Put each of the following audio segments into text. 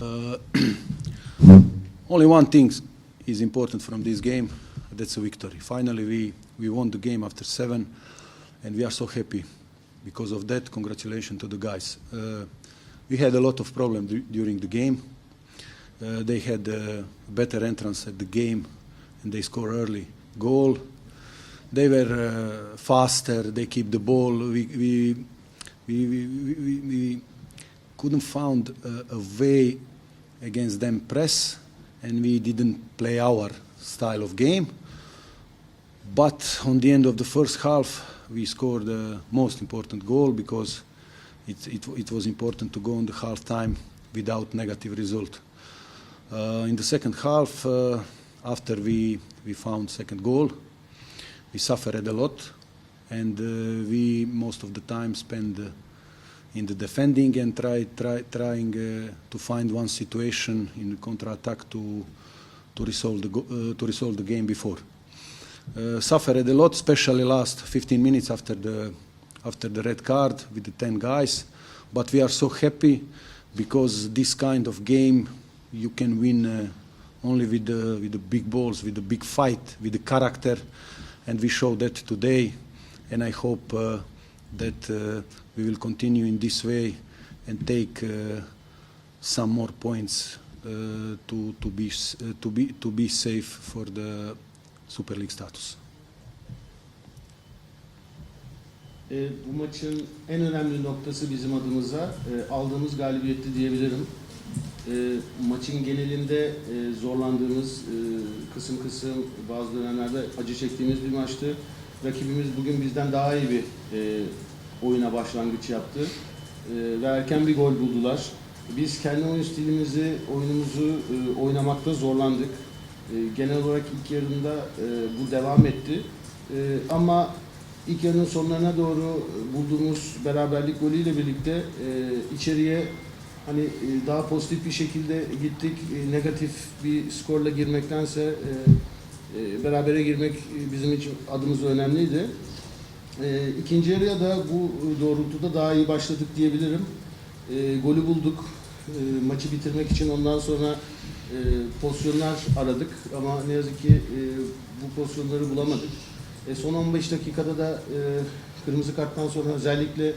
Uh, only one thing is important from this game. That's a victory. Finally, we, we won the game after seven, and we are so happy because of that. Congratulations to the guys. Uh, we had a lot of problems du- during the game. Uh, they had a better entrance at the game, and they score early goal. They were uh, faster. They keep the ball. We we we we, we, couldn't find a, a way against them press, and we didn't play our style of game. But on the end of the first half, we scored the most important goal because it, it, it was important to go on the half time without negative result. Uh, in the second half, uh, after we, we found second goal, we suffered a lot, and uh, we most of the time spend uh, in the defending and try, try, trying uh, to find one situation in the counter-attack to, to, resolve the, uh, to resolve the game before. Suffered a lot, especially last 15 minutes after the, after the red card with the 10 guys. But we are so happy because this kind of game you can win uh, only with the, with the big balls, with the big fight, with the character. And we show that today. And I hope uh, that uh, we will continue in this way and take uh, some more points uh, to, to, be, uh, to, be, to be safe for the Super League status. E, bu maçın en önemli noktası bizim adımıza e, aldığımız galibiyetti diyebilirim. E, maçın genelinde e, zorlandığımız, e, kısım kısım bazı dönemlerde acı çektiğimiz bir maçtı. Rakibimiz bugün bizden daha iyi bir e, oyuna başlangıç yaptı E, ve erken bir gol buldular. Biz kendi oyun stilimizi, oyunumuzu e, oynamakta zorlandık. E, genel olarak ilk yarında e, bu devam etti. E, ama ilk yarının sonlarına doğru bulduğumuz beraberlik golüyle birlikte e, içeriye hani e, daha pozitif bir şekilde gittik. E, negatif bir skorla girmektense e, e, berabere girmek e, bizim için adımız önemliydi. E, ikinci yarıya da bu doğrultuda daha iyi başladık diyebilirim. E, golü bulduk. E, maçı bitirmek için ondan sonra e, pozisyonlar aradık ama ne yazık ki e, bu pozisyonları bulamadık. E, son 15 dakikada da e, kırmızı karttan sonra özellikle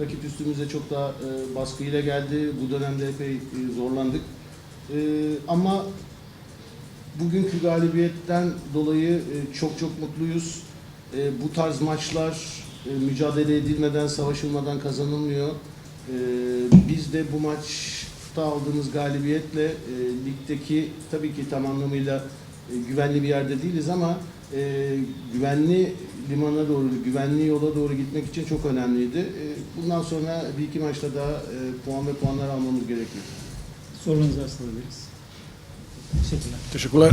rakip üstümüze çok daha e, baskıyla geldi. Bu dönemde epey e, zorlandık. E, ama bugünkü galibiyetten dolayı e, çok çok mutluyuz. E, bu tarz maçlar e, mücadele edilmeden, savaşılmadan kazanılmıyor. Biz de bu maçta aldığımız galibiyetle ligdeki tabii ki tam anlamıyla güvenli bir yerde değiliz ama güvenli limana doğru, güvenli yola doğru gitmek için çok önemliydi. Bundan sonra bir iki maçta daha puan ve puanlar almamız gerekiyor. Sorularınızı varsa alabiliriz. Teşekkürler. Teşekkürler.